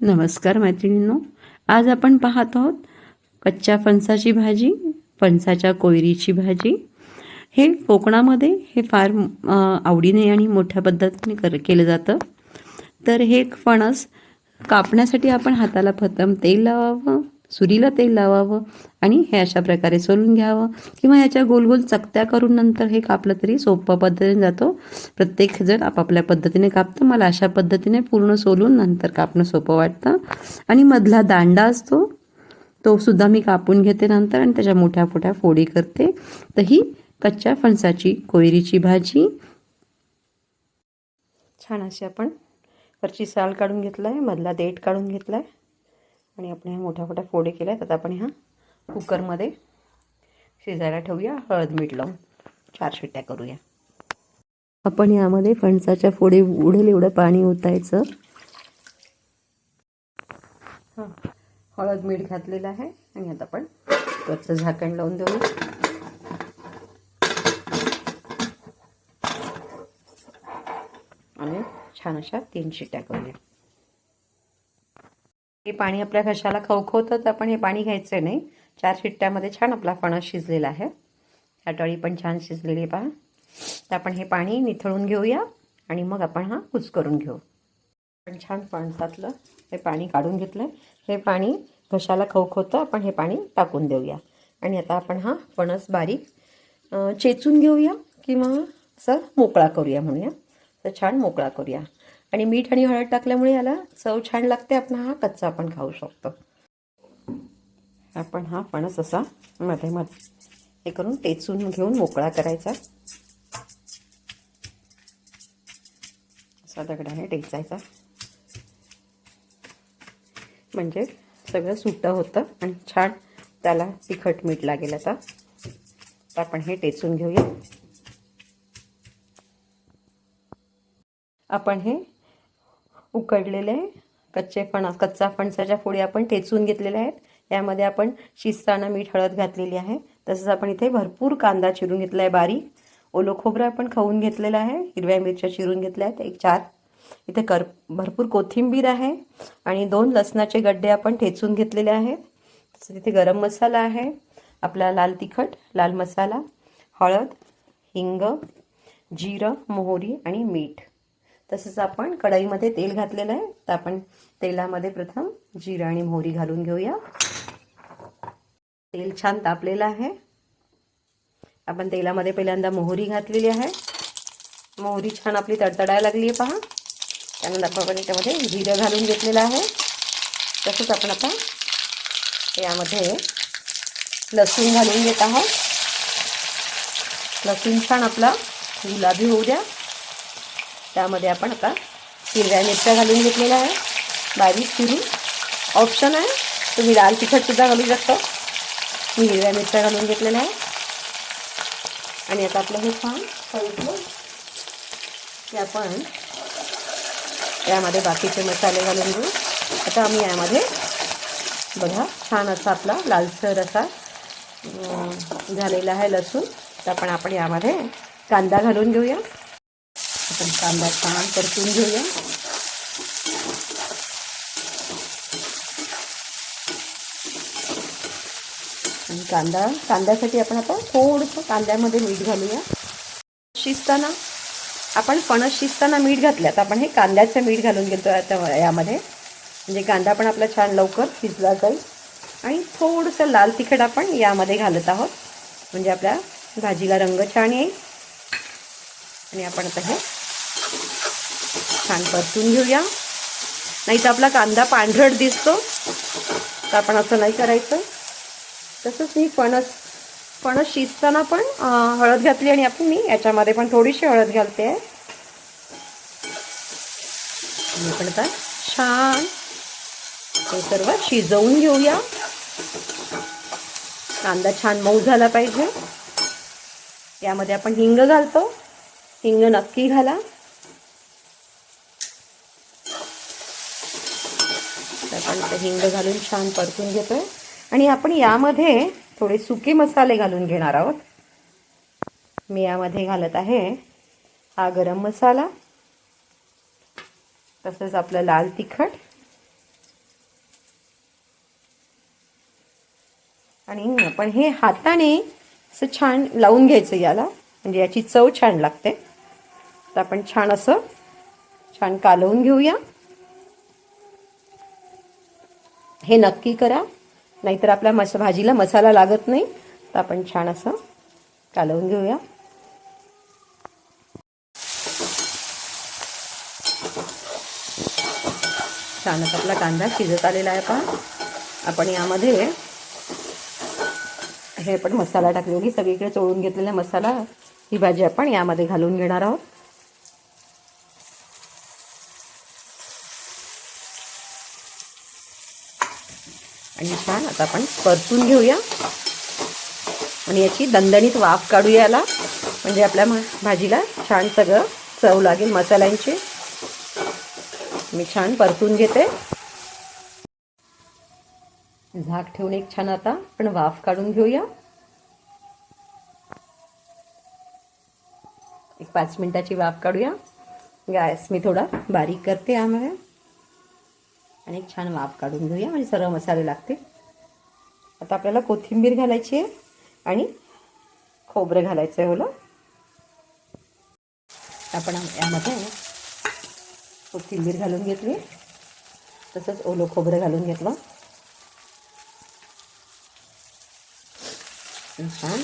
नमस्कार मैत्रिणींनो आज आपण पाहत आहोत कच्च्या फणसाची भाजी फणसाच्या कोयरीची भाजी. हे कोकणामध्ये हे फार आवडीने आणि मोठ्या पद्धतीने कर केलं जातं. तर हे फणस कापण्यासाठी आपण हाताला प्रथम तेल लावावं. सुरीला तेल लावावं आणि हे अशा प्रकारे सोलून घ्यावं किंवा याच्या गोल गोल चकत्या करून नंतर हे कापलं तरी सोपं पद्धतीने जातो. प्रत्येक जण आपापल्या पद्धतीने कापतं. मला अशा पद्धतीने पूर्ण सोलून नंतर कापणं सोपं वाटतं. आणि मधला दांडा असतो तो सुद्धा मी कापून घेते नंतर आणि त्याच्या मोठ्या मोठ्या फोडी करते. तर ही कच्च्या फणसाची कोयरीची भाजी. छान अशी आपण वरची साल काढून घेतला आहे मधला देठ काढून घेतला आहे आणि आपण ह्या मोठ्या मोठ्या फोडे केल्या आहेत. आता आपण ह्या कुकरमध्ये शिजायला ठेवूया. हळद मीठ लावून चार शिट्ट्या करूया. आपण यामध्ये फणसाच्या फोडी उडेल एवढं पाणी ओतायचं. हां. हळद मीठ घातलेलं आहे. आणि आता आपण कुकरचं झाकण लावून देऊया. आणि छान अशा तीन शिट्ट्या करूया. हे पाणी आपल्या घशाला खवखवतं तर आपण हे पाणी घ्यायचं नाही. चार शिट्ट्यामध्ये छान आपला फणस शिजलेला आहे. ह्या पण छान शिजलेली आहे पहा. तर आपण हे पाणी निथळून घेऊया आणि मग आपण हा कुच करून घेऊ. आपण छान फणसातलं हे पाणी काढून घेतलं हे पाणी घशाला खवखवतं आपण हे पाणी टाकून देऊया. आणि आता आपण हा फणस बारीक चेचून घेऊया किंवा असं मोकळा करूया म्हणूया. तर छान मोकळा करूया. आणि मीठ आणि हळद टाकल्यामुळे याला चव छान लागते. आपण हा कच्चा आपण खाऊ शकतो. आपण हा फणस असा मध्ये मध्ये हे करून टेचून घेऊन मोकळा करायचा. असा दगडाने टेचायचा. म्हणजे सगळं सुटं होतं आणि छान त्याला तिखट मीठ लागेल आता. तर आपण हे टेचून घेऊया. आपण हे उकडलेले कच्चे फणस कच्चा फणसाच्या फोडी आपण ठेचून घेतलेल्या आहेत. यामध्ये आपण शिजताना मीठ हळद घातलेली आहे. तसंच आपण इथे भरपूर कांदा चिरून घेतला आहे बारीक. ओलो खोबरं आपण खाऊन घेतलेलं आहे. हिरव्या मिरच्या चिरून घेतल्या आहेत. एक चार. इथे कर भरपूर कोथिंबीर आहे आणि दोन लसणाचे गड्डे आपण ठेचून घेतलेले आहेत. तसं तिथे गरम मसाला आहे. आपला लाल तिखट लाल मसाला हळद हिंग जिरं मोहरी आणि मीठ. तसंच आपण कढईमध्ये तेल घातलेलं आहे. तर आपण तेलामध्ये प्रथम जिरा आणि मोहरी घालून घेऊया. तेल छान तापलेलं आहे. आपण तेलामध्ये पहिल्यांदा मोहरी घातलेली आहे. मोहरी छान आपली तडतडायला लागली आहे पहा. त्यानंतर आपण याच्यामध्ये जिरं घालून घेतलेलं आहे. तसंच आपण आता यामध्ये लसूण घालून घेत आहोत. लसूण छान आपला गुलाबी होऊ द्या. त्यामध्ये आपण आता हिरव्या मिरच्या घालून घेतलेल्या आहे. बारीक चिरून ऑप्शन आहे. तुम्ही लाल तिखटसुद्धा घालू शकता. मी हिरव्या मिरच्या घालून घेतलेल्या आहे. आणि आता आपलं हे छान सांगितलं की आपण यामध्ये बाकीचे मसाले घालून घेऊ. आता आम्ही यामध्ये बघा छान असा आपला लालसर असा झालेला आहे लसूण. तर आपण आपण यामध्ये कांदा घालून घेऊया. आपण कांदा छान परतून घेऊया. आणि कांदा कांद्यासाठी आपण आता थोडंसं कांद्यामध्ये मीठ घालूया. शिजताना आपण फणस शिजताना मीठ घातलं तर आपण हे कांद्याचं मीठ घालून घेतो आता यामध्ये. म्हणजे कांदा पण आपला छान लवकर शिजला जाईल. आणि थोडंसं लाल तिखट आपण यामध्ये घालत आहोत. म्हणजे आपल्या भाजीला रंग छान येईल. आणि आपण आता हे छान परतून घेऊया. नाही तर आपला कांदा पांढरट दिसतो. तर आपण असं नाही करायचं. तसंच मी फणस फणस शिजताना पण हळद घातली आणि आपण मी याच्यामध्ये पण थोडीशी हळद घालते. आहे पण आता छान हे सर्व शिजवून घेऊया. कांदा छान मऊ झाला पाहिजे. यामध्ये आपण हिंग घालतो. हिंग नक्की घाला. आपण हिंग घालून छान परतून घेतो आहे आणि आपण यामध्ये थोडे सुके मसाले घालून घेणार आहोत. मी यामध्ये घालत आहे हा गरम मसाला. तसंच आपलं लाल तिखट. आणि आपण हे हाताने असं छान लावून घ्यायचं याला. म्हणजे याची चव छान लागते. तर आपण छान असं छान कालवून घेऊया. हे नक्की करा. नाहीतर आपल्या मस भाजीला मसाला लागत नाही. तर आपण छान असं कालवून घेऊया. छानच आपला कांदा शिजत आलेला आहे पहा. आपण यामध्ये हे आपण मसाला टाकलेली सगळीकडे चोळून घेतलेला मसाला ही भाजी आपण यामध्ये घालून घेणार आहोत. आणि छान आता आपण परतून घेऊया. आणि याची दणदणीत वाफ काढूया याला. म्हणजे आपल्या भाजीला छान सगळं चव लागेल मसाल्यांची. मी छान परतून घेते. झाक ठेवून एक छान आता आपण वाफ काढून घेऊया. एक पाच मिनिटाची वाफ काढूया. गॅस मी थोडा बारीक करते यामध्ये आणि एक छान वाफ काढून घेऊया. म्हणजे सर्व मसाले लागते आता आपल्याला कोथिंबीर घालायची आहे आणि खोबरं घालायचं आहे हो ओलं आपण यामध्ये कोथिंबीर घालून घेतली. तसंच ओलं खोबरं घालून घेतलं. छान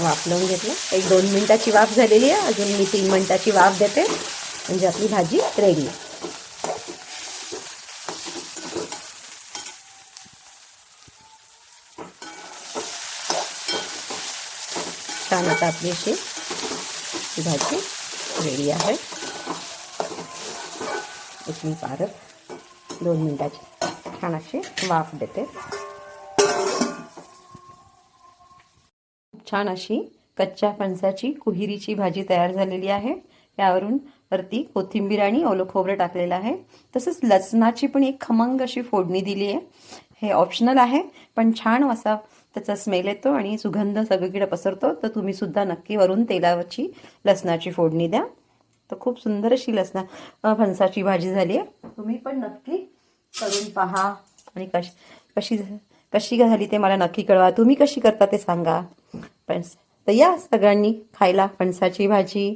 वाफ लावून घेतलं. एक दोन मिनटाची वाफ झालेली आहे. अजून मी तीन मिनटाची वाफ देते. म्हणजे आपली भाजी रेडी आहे छान आता आपली अशी भाजी रेडी आहे. एक मी पारत दोन मिनिटाची छान अशी वाफ देते. छान अशी कच्च्या फणसाची कुहिरीची भाजी तयार झालेली आहे. यावरून वरती कोथिंबीर आणि ओलं खोबरं टाकलेलं आहे. तसंच लसणाची पण एक खमंग अशी फोडणी दिली आहे. हे ऑप्शनल आहे पण छान असा त्याचा स्मेल येतो आणि सुगंध सगळीकडे पसरतो. तर तुम्ही सुद्धा नक्की वरून तेलावरची लसणाची फोडणी द्या. तर खूप सुंदर अशी लसणा फणसाची भाजी झाली आहे. तुम्ही पण नक्की करून पहा. आणि कश कशी कशी झाली ते मला नक्की कळवा. तुम्ही कशी करता ते सांगा. पण तर या सगळ्यांनी खायला फणसाची भाजी.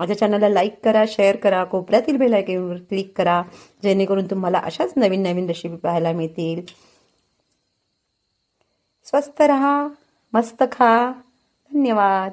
माझ्या चॅनलला लाईक करा शेअर करा कोपऱ्यातील बेल आयकॉनवर क्लिक करा. जेणेकरून तुम्हाला अशाच नवीन नवीन रेसिपी पाहायला मिळतील. स्वस्त रहा मस्त खा. धन्यवाद.